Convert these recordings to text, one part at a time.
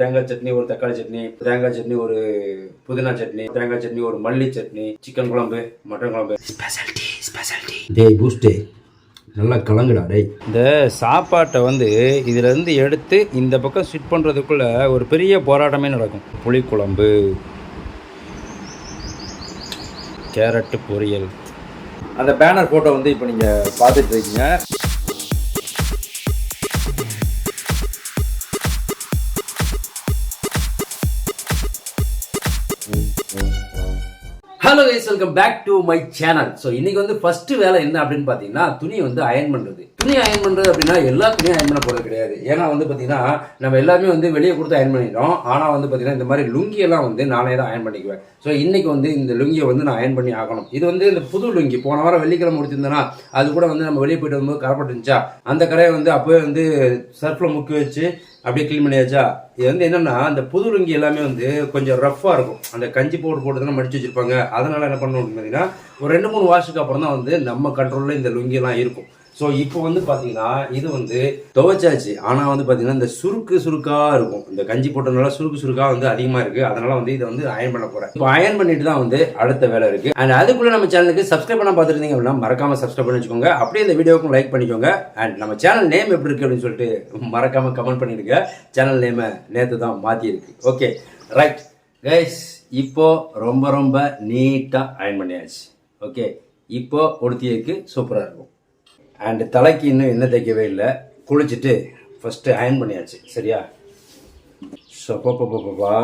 தேங்காய் சட்னி ஒரு தக்காளி சட்னி தேங்காய் சட்னி ஒரு புதினா சட்னி தேங்காய் சட்னி ஒரு மல்லி சட்னி சிக்கன் குழம்பு மட்டன் குழம்பு. ஸ்பெஷாலிட்டி ஸ்பெஷாலிட்டி டேய் பூஸ்டே நல்லா கலங்குடா டேய். இந்த சாப்பாட்டை வந்து இதிலேருந்து எடுத்து இந்த பக்கம் ஸ்விட் பண்ணுறதுக்குள்ள ஒரு பெரிய போராட்டமே நடக்கும். புளிக்குழம்பு கேரட்டு பொரியல். அந்த பேனர் ஃபோட்டோ வந்து இப்போ நீங்கள் பார்த்துட்டு இருக்கீங்க. Hello guys welcome back to my channel so இன்னைக்கு வந்து ஃபர்ஸ்ட் வேலை என்ன அப்படின்னு பார்த்தீங்கன்னா துணி வந்து அயன் பண்ணுறது துணி அயன் பண்ணுறது அப்படின்னா எல்லா துணியும் அயன் பண்ண போகிறது கிடையாது. ஏன்னா வந்து பார்த்தீங்கன்னா நம்ம எல்லாமே வந்து வெளியே கொடுத்து அயன் பண்ணிடுறோம் ஆனால் வந்து பார்த்தீங்கன்னா இந்த மாதிரி லுங்கியெல்லாம் வந்து நானே தான் அயன் பண்ணிக்குவேன். ஸோ இன்றைக்கி வந்து இந்த லுங்கியை வந்து நான் அயன் பண்ணி ஆகணும். இது வந்து இந்த புது லுங்கி. போன வாரம் வெள்ளிக்கிழமை முடிச்சிருந்தேன்னா அது கூட வந்து நம்ம வெளியே போயிட்டு வரும்போது கரப்பட்டு இருந்துச்சா? அந்த கடையை வந்து அப்போவே வந்து சர்ஃபில் முக்கி வச்சு அப்படியே க்ளீன் பண்ணியாச்சா? இது வந்து என்னென்னா அந்த புது லுங்கி எல்லாமே வந்து கொஞ்சம் ரஃப்பாக இருக்கும். அந்த கஞ்சி போட்டு போட்டு மடிச்சு வச்சிருப்பாங்க. அதனால் என்ன பண்ணணும் அப்படின்னு பார்த்தீங்கன்னா ஒரு ரெண்டு மூணு வாஷுக்கு அப்புறம் தான் வந்து நம்ம கண்ட்ரோலில் இந்த லுங்கியெல்லாம் இருக்கும். ஸோ இப்போ வந்து பார்த்தீங்கன்னா இது வந்து துவைச்சாச்சு. ஆனால் வந்து பார்த்தீங்கன்னா இந்த சுருக்கு சுருக்காக இருக்கும். இந்த கஞ்சி போட்டதுனால சுருக்கு சுருக்காக வந்து அதிகமாக இருக்குது அதனால வந்து இதை வந்து அயன் பண்ண போகிறேன் இப்போ அயன் பண்ணிட்டு தான் வந்து அடுத்த வேலை இருக்குது அண்ட் அதுக்குள்ளே நம்ம சேனலுக்கு சப்ஸ்கிரைப் பண்ண பார்த்துருந்தீங்க அப்படின்னா மறக்காம சப்ஸ்கிரைப் பண்ணி வச்சுக்கோங்க. அப்படியே இந்த வீடியோக்கும் லைக் பண்ணிக்கோங்க. அண்ட் நம்ம சேனல் நேம் எப்படி இருக்குது அப்படின்னு சொல்லிட்டு மறக்காம கமெண்ட் பண்ணிடுங்க. சேனல் நேமை நேற்று தான் மாற்றியிருக்கு ஓகே ரைட் கைஸ் இப்போது ரொம்ப ரொம்ப நீட்டாக அயன் பண்ணியாச்சு. ஓகே இப்போ உடுத்தியதுக்கு சூப்பராக இருக்கும். அண்டு தலைக்கு இன்னும் என்ன தைக்கவே இல்லை. குளிச்சுட்டு ஃபஸ்ட்டு அயன் பண்ணியாச்சு. சரியா? சொப்பப்பப்பப்பா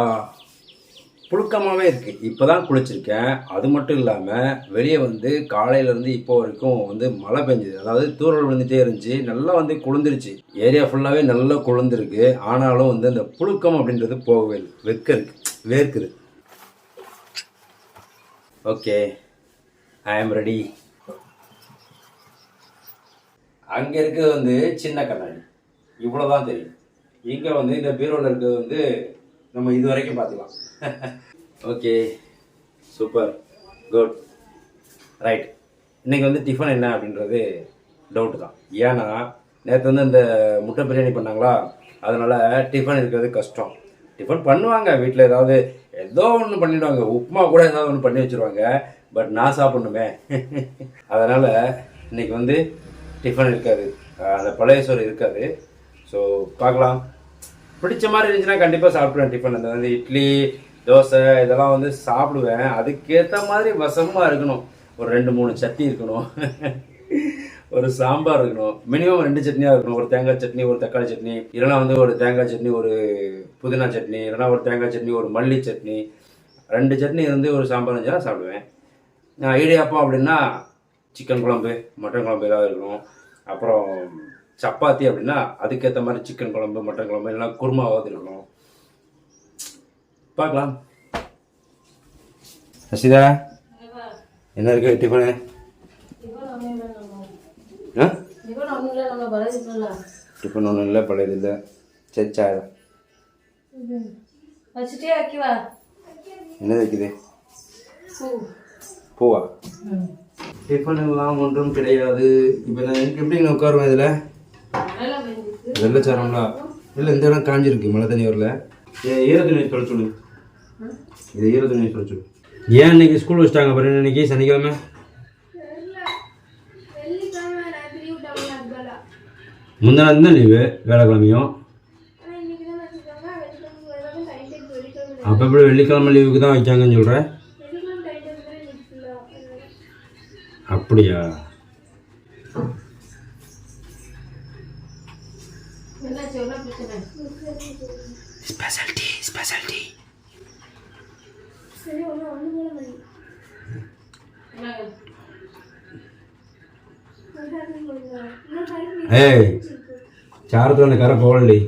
புழுக்கமாகவே இருக்குது இப்போ தான் குளிச்சிருக்கேன். அது மட்டும் இல்லாமல் வெளியே வந்து காலையிலேருந்து இப்போ வரைக்கும் வந்து மழை பெஞ்சுது. அதாவது தூரல் விழுந்துட்டே இருந்துச்சு. நல்லா வந்து குளிர்ந்துருச்சு. ஏரியா ஃபுல்லாகவே நல்லா குளிர்ந்துருக்கு. ஆனாலும் வந்து அந்த புழுக்கம் அப்படின்றது போகவே இல்லை. வெக்க இருக்கு. வேர்க்குது. ஓகே ஐ ஆம் ரெடி அங்கே இருக்கிறது வந்து சின்ன கண்ணாடி. இவ்வளோ தான் தெரியும். இங்கே வந்து இந்த பீரோவில் இருக்கிறது வந்து நம்ம இது வரைக்கும் பார்த்துக்கலாம். ஓகே சூப்பர் குட் ரைட் இன்றைக்கி வந்து டிஃபன் என்ன அப்படின்றது டவுட்டு தான். ஏன்னா நேற்று வந்து இந்த முட்டை பிரியாணி பண்ணாங்களா? அதனால் டிஃபன் இருக்கிறது கஷ்டம். டிஃபன் பண்ணுவாங்க வீட்டில் ஏதாவது ஏதோ ஒன்று பண்ணிடுவாங்க. உப்புமா கூட ஏதாவது ஒன்று பண்ணி வச்சிருவாங்க. பட் நான் சாப்பிட்ணுமே. அதனால் இன்னைக்கு வந்து டிஃபன் இருக்காது. அந்த பழைய சோறு இருக்காது. ஸோ பார்க்கலாம். பிடிச்ச மாதிரி இருந்துச்சுன்னா கண்டிப்பாக சாப்பிடுவேன் டிஃபன் அந்த வந்து இட்லி தோசை இதெல்லாம் வந்து சாப்பிடுவேன். அதுக்கேற்ற மாதிரி வசமாக இருக்கணும். ஒரு ரெண்டு மூணு சட்னி இருக்கணும். ஒரு சாம்பார் இருக்கணும். மினிமம் ரெண்டு சட்னியாக இருக்கணும். ஒரு தேங்காய் சட்னி ஒரு தக்காளி சட்னி. இல்லைனா வந்து ஒரு தேங்காய் சட்னி ஒரு புதினா சட்னி. இல்லைனா ஒரு தேங்காய் சட்னி ஒரு மல்லி சட்னி. ரெண்டு சட்னி இருந்து ஒரு சாம்பார் இருந்துச்சுன்னா சாப்பிடுவேன். நான் இடியாப்பம் அப்படின்னா சிக்கன் குழம்பு மட்டன் குழம்பு ஏதாவது இருக்கணும். அப்புறம் சப்பாத்தி அப்படின்னா அதுக்கேற்ற மாதிரி சிக்கன் குழம்பு மட்டன் குழம்பு இல்லைனா குருமாவாவது இருக்கணும் பார்க்கலாம். ரசிதா என்ன இருக்கு டிஃபனு டிஃபன் ஒன்றும் இல்லை பழையது இல்லை சரி வைக்கவா என்ன வைக்குது பூ. பூவா? டிஃபன் ஒன்றும் கிடையாது. இப்போ நான் எப்படி நான் உட்காருவேன் இதில்? வெள்ளச்சாரம்லாம் இல்லை இந்த இடம் காஞ்சிருக்கு மழை தண்ணி வரல. ஏ சொல்ல சொல்லு. இது ஈரத்துணியை சொல்ல சொல்லு. ஏன் இன்னைக்கு ஸ்கூல் வச்சிட்டாங்க பாருங்க இன்னைக்கு? சனிக்கிழமை? முந்தின தான் லீவு வேலைக்கிழமையும் அப்போ எப்படி வெள்ளிக்கிழமை லீவுக்கு தான் வைக்காங்கன்னு சொல்கிறேன் அப்படியா? ஸ்பெஷாலிட்டி ஸ்பெஷாலிட்டி ஏய் சாரத்தில் அந்த கரை போகலடி.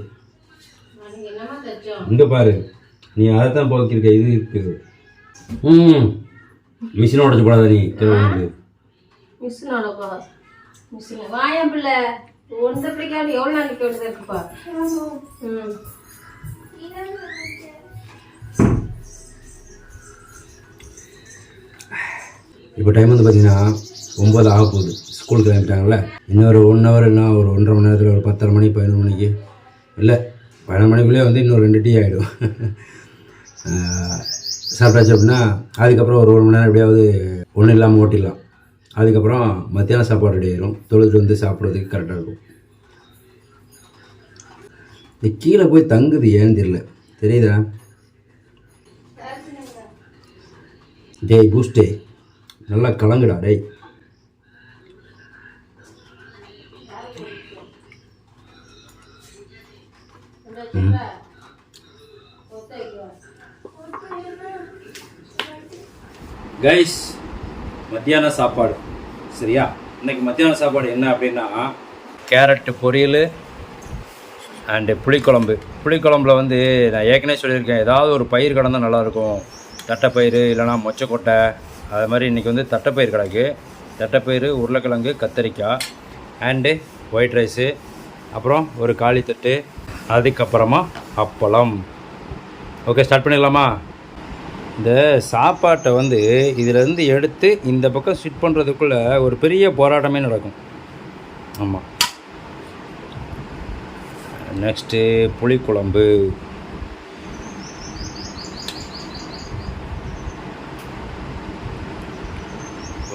இங்கே பாரு. நீ அதை தான் போக்கிருக்க இது இருக்குது. ம். மிஷினை உடச்சு போடாத நீ திருவண்ணாமலை மிஷினோடப்பா வாயன் பிள்ளை. ஒன்றரை பிள்ளைக்காண்டி எவ்வளோ நாளைக்கு வேண்டியது இருக்குப்பா? ம். இப்போ டைம் வந்து பார்த்தீங்கன்னா ஒம்பது ஆக போகுது. ஸ்கூல் கிளம்பிட்டாங்கல்ல? இன்னொரு ஒன் ஹவர் என்ன ஒரு ஒன்றரை மணி நேரத்தில் ஒரு பத்தரை மணி பதினொரு மணிக்கு. இல்லை பன்னெண்டு மணிக்குள்ளேயே வந்து இன்னும் ரெண்டு டீ ஆகிடும் சாப்பிட்டாச்சு அப்படின்னா அதுக்கப்புறம் ஒரு ஒரு மணி நேரம் எப்படியாவது ஒன்றும் இல்லாமல் ஓட்டிடலாம். அதுக்கப்புறம் மத்தியானம் சாப்பாடு ரெடி ஆயிரும் தொழுது வந்து சாப்பிட்றதுக்கு கரெக்டாக இருக்கும். இந்த கீழே போய் தங்குது ஏன்னு தெரியல. தெரியுதா? டேய் பூஸ்டே நல்லா கலங்குடா டேய். கைஸ் மத்தியான சாப்பாடு சரியா? இன்னைக்கு மத்தியான சாப்பாடு என்ன அப்படின்னா கேரட்டு பொரியல் அண்டு புளிக்குழம்பு. புளிக்குழம்புல வந்து நான் ஏற்கனவே சொல்லியிருக்கேன் ஏதாவது ஒரு பயிர் கடந்தால் நல்லாயிருக்கும். தட்டைப்பயிறு இல்லைனா மொச்சக்கொட்டை அது மாதிரி இன்றைக்கி வந்து தட்டைப்பயிர் கிடக்கு. தட்டைப்பயிறு உருளைக்கிழங்கு கத்தரிக்காய் அண்டு ஒயிட் ரைஸு அப்புறம் ஒரு காளித்தட்டு அதுக்கப்புறமா அப்பளம். ஓகே ஸ்டார்ட் பண்ணிடலாமா? இந்த சாப்பாட்டை வந்து இதிலேருந்து எடுத்து இந்த பக்கம் ஸ்விட் பண்ணுறதுக்குள்ளே ஒரு பெரிய போராட்டமே நடக்கும். ஆமாம் நெக்ஸ்ட்டு புளிக்குழம்பு.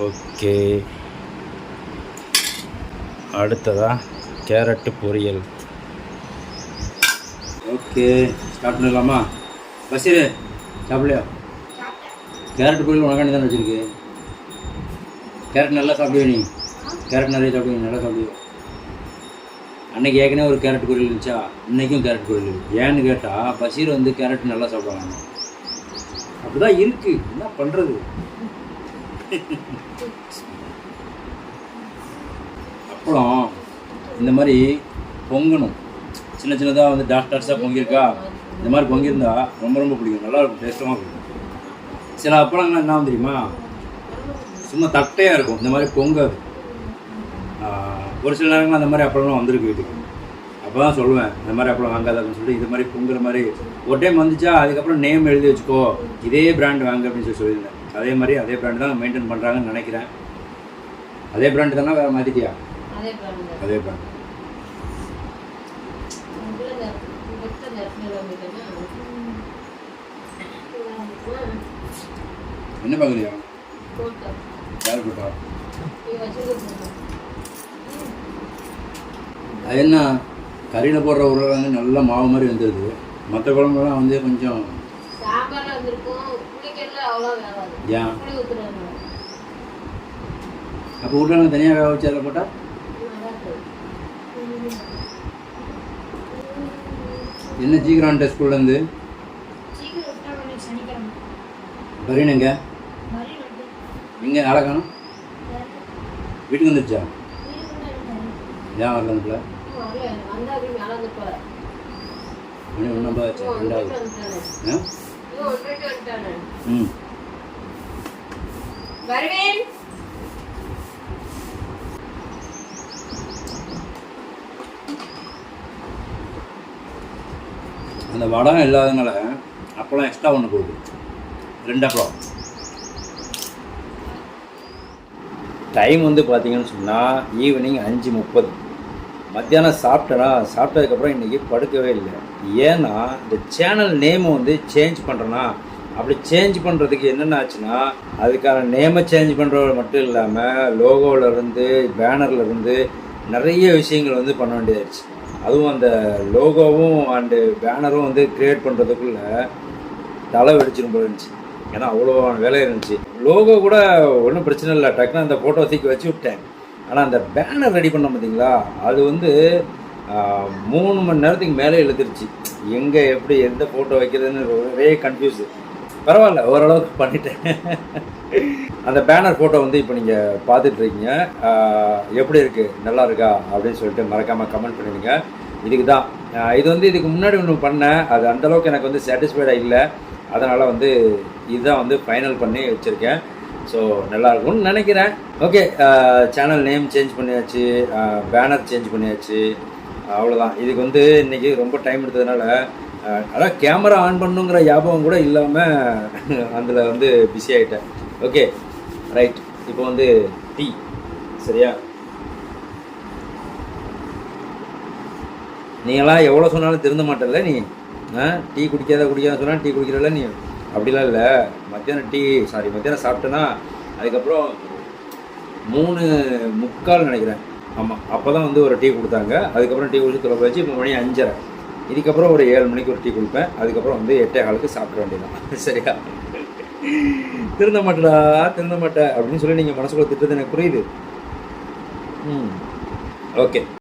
ஓகே. அடுத்ததா கேரட்டு பொரியல். ஓகே ஸ்டார்ட் பண்ணிடலாமா? பசீரு சாப்பிடலையா? கேரட் கோயில் உனக்காண்டி தானே வச்சுருக்கு? கேரட் நல்லா சாப்பிடுவே நீ? கேரட் நிறைய சாப்பிடுவீங்க நல்லா சாப்பிடுவோம் அன்னைக்கு ஏற்கனவே ஒரு கேரட் பொரியல் இருந்துச்சா? இன்றைக்கும் கேரட் பொரியல் ஏன்னு கேட்டால் பஷீர் வந்து கேரட் நல்லா சாப்பிடுவாங்க. அப்படிதான் இருக்குது என்ன பண்ணுறது அப்புறம் இந்த மாதிரி பொங்கணும். சின்ன சின்னதாக வந்து டாட் டாட்ஸாக பொங்கியிருக்கா? இந்த மாதிரி பொங்கியிருந்தா ரொம்ப ரொம்ப பிடிக்கும். நல்லா இருக்கும். டேஸ்ட்டாகவும் இருக்கும். சில அப்பளங்கள்லாம் என்ன தெரியுமா? சும்மா தட்டையாக இருக்கும். இந்த மாதிரி பொங்காது. ஒரு சில நேரங்கள் அந்த மாதிரி அப்பளம்லாம் வந்திருக்கு வீட்டுக்கு. அப்போ தான் சொல்லுவேன் இந்த மாதிரி அப்பளம் வாங்காத அப்படின்னு சொல்லிட்டு இது மாதிரி பொங்குற மாதிரி. ஒரு டைம் வந்துச்சா அதுக்கப்புறம் நேம் எழுதி வச்சுக்கோ. இதே பிராண்ட் வாங்க அப்படின்னு சொல்லி சொல்லியிருந்தேன். அதே மாதிரி அதே பிராண்ட் தான் மெயின்டைன் பண்ணுறாங்கன்னு நினைக்கிறேன். அதே பிராண்டு தானே வேறு மாற்றிட்டியா அதே பிராண்ட் நேரத்தில் வந்துட்டேன்னா என்ன பார்க்குறியா யார் வச்சுருக்கோம் அது என்ன? கறியில் போடுற உருளைக்கிழங்கு நல்ல மாவு மாதிரி வந்துடுது மற்ற குழம்புலாம் வந்து கொஞ்சம் ஏன்? அப்போ உருளைக்கிழங்கு தனியாக வேக வச்சு அதில் போட்டால்? என்ன சீக்கிரம் ஸ்கூல்லேருந்து சீக்கிரம் எங்கே நாளை காணும். வீட்டுக்கு வந்துருச்சா? ஏன் வரல அந்த மணி ஒன்றாம் ஆச்சு ரெண்டாவது. ம். வருவேன். அந்த வடம் இல்லாதனால அப்பளம் எக்ஸ்ட்ரா ஒன்று கொடுக்கும் ரெண்டு அப்பளம். டைம் வந்து பார்த்தீங்கன்னு சொன்னால் ஈவினிங் அஞ்சு முப்பது. மத்தியானம் சாப்பிட்டேனா சாப்பிட்டதுக்கப்புறம் இன்றைக்கி படுக்கவே இல்லை. ஏன்னா இந்த சேனல் நேமை வந்து சேஞ்ச் பண்ணுறேன்னா அப்படி சேஞ்ச் பண்ணுறதுக்கு என்னென்ன ஆச்சுன்னா அதுக்கான நேமை சேஞ்ச் பண்ணுறது மட்டும் இல்லாமல் லோகோவிலேருந்து பேனர்லேருந்து நிறைய விஷயங்கள் வந்து பண்ண வேண்டியதாச்சு அதுவும் அந்த லோகோவும் அண்டு பேனரும் வந்து க்ரியேட் பண்ணுறதுக்குள்ளே தலை வெடிச்சிடும் போல இருந்துச்சு. ஏன்னா அவ்வளோ வேலை இருந்துச்சு. லோகோ கூட ஒன்றும் பிரச்சனை இல்லை. டக்குன்னு அந்த ஃபோட்டோ தூக்கி வச்சு விட்டேன். ஆனால் அந்த பேனர் ரெடி பண்ண பார்த்தீங்களா அது வந்து மூணு மணி நேரத்துக்கு மேலே எழுதிருச்சு எங்கே எப்படி எந்த ஃபோட்டோ வைக்கிறதுன்னு ஒரே கன்ஃபியூஸு பரவாயில்ல ஓரளவுக்கு பண்ணிட்டேன். அந்த பேனர் ஃபோட்டோ வந்து இப்போ நீங்கள் பார்த்துட்ருக்கீங்க. எப்படி இருக்குது நல்லா இருக்கா? அப்படின்னு சொல்லிட்டு மறக்காமல் கமெண்ட் பண்ணிடுங்க. இதுக்கு தான் இது வந்து இதுக்கு முன்னாடி ஒன்று பண்ணேன். அது அந்தளவுக்கு எனக்கு வந்து சாட்டிஸ்ஃபைடாக இல்லை. அதனால் வந்து இதுதான் வந்து ஃபைனல் பண்ணி வச்சுருக்கேன். ஸோ நல்லா இருக்கும்னு நினைக்கிறேன் ஓகே சேனல் நேம் சேஞ்ச் பண்ணியாச்சு uh, பேனர் சேஞ்ச் பண்ணியாச்சு அவ்வளோதான் இதுக்கு வந்து இன்றைக்கி ரொம்ப டைம் எடுத்ததுனால uh, அதான் கேமரா ஆன் பண்ணுங்கிற ஞாபகம் கூட இல்லாமல் அதில் வந்து பிஸி ஆகிட்டேன் ஓகே ரைட் இப்போ வந்து டீ சரியா? நீங்களாம் எவ்வளோ சொன்னாலும் திருந்த மாட்டல நீ? டீ குடிக்காத குடிக்காத சொன்னால் டீ குடிக்கிறல நீ? அப்படிலாம் இல்லை. மத்தியானம் டீ சாரி மத்தியானம் சாப்பிட்டேன்னா அதுக்கப்புறம் மூணு முக்கால் நினைக்கிறேன். ஆமாம் அப்போ தான் வந்து ஒரு டீ கொடுத்தாங்க. அதுக்கப்புறம் டீ குடிச்சு தொலை வச்சு இப்போ மணி அஞ்சரை. இதுக்கப்புறம் ஒரு ஏழு மணிக்கு ஒரு டீ கொடுப்பேன். அதுக்கப்புறம் வந்து எட்டே காலுக்கு சாப்பிட வேண்டியதான் சரியா? திருந்த மாட்டடா திருந்த மாட்டேன் அப்படின்னு சொல்லி நீங்கள் மனசுக்குள்ள திட்டது எனக்கு புரியுது. ம். ஓகே.